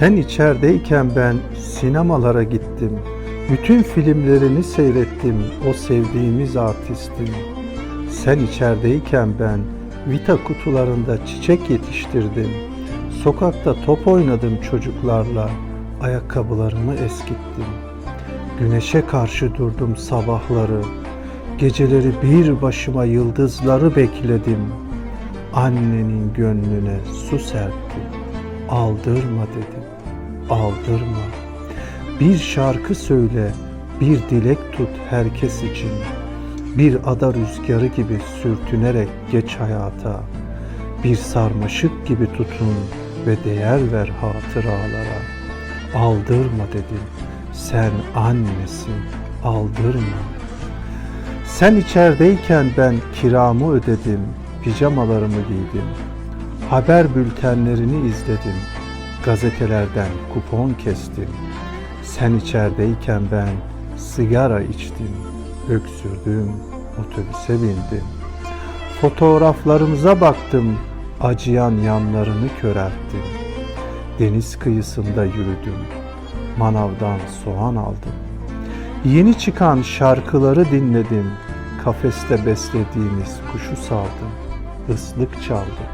Sen içerideyken ben sinemalara gittim. Bütün filmlerini seyrettim o sevdiğimiz artistin. Sen içerideyken ben vita kutularında çiçek yetiştirdim. Sokakta top oynadım çocuklarla. Ayakkabılarımı eskittim. Güneşe karşı durdum sabahları. Geceleri bir başıma yıldızları bekledim. Annenin gönlüne su serptim. Aldırma dedim. Aldırma. Bir şarkı söyle, bir dilek tut herkes için. Bir ada rüzgarı gibi sürtünerek geç hayata. Bir sarmaşık gibi tutun ve değer ver hatıralara. Aldırma dedim. Sen annesin, aldırma. Sen içerideyken ben kiramı ödedim, pijamalarımı giydim. Haber bültenlerini izledim, gazetelerden kupon kestim. Sen içerideyken ben sigara içtim, öksürdüm, otobüse bindim. Fotoğraflarımıza baktım, acıyan yanlarını körelttim. Deniz kıyısında yürüdüm, manavdan soğan aldım. Yeni çıkan şarkıları dinledim. Kafeste beslediğimiz kuşu saldım. Islık çaldım.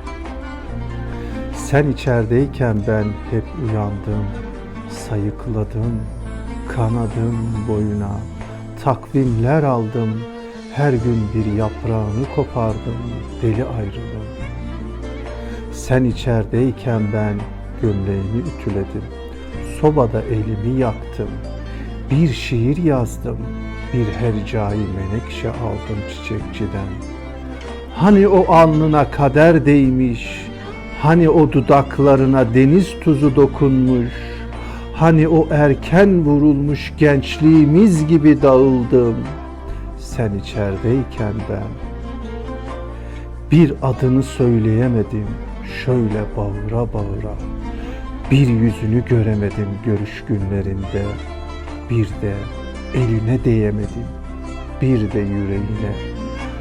Sen içerideyken ben hep uyandım. Sayıkladım. Kanadım boyuna. Takvimler aldım. Her gün bir yaprağını kopardım. Deli ayrılığım. Sen içerideyken ben gömleğimi ütüledim. Sobada elimi yaktım. Bir şiir yazdım, bir hercai menekşe aldım çiçekçiden. Hani o alnına kader değmiş, hani o dudaklarına deniz tuzu dokunmuş, hani o erken vurulmuş gençliğimiz gibi dağıldım. Sen içerideyken ben bir adını söyleyemedim, şöyle bağıra bağıra. Bir yüzünü göremedim görüş günlerinde. Bir de eline değemedim. Bir de yüreğine.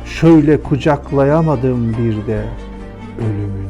Şöyle kucaklayamadım bir de ölümü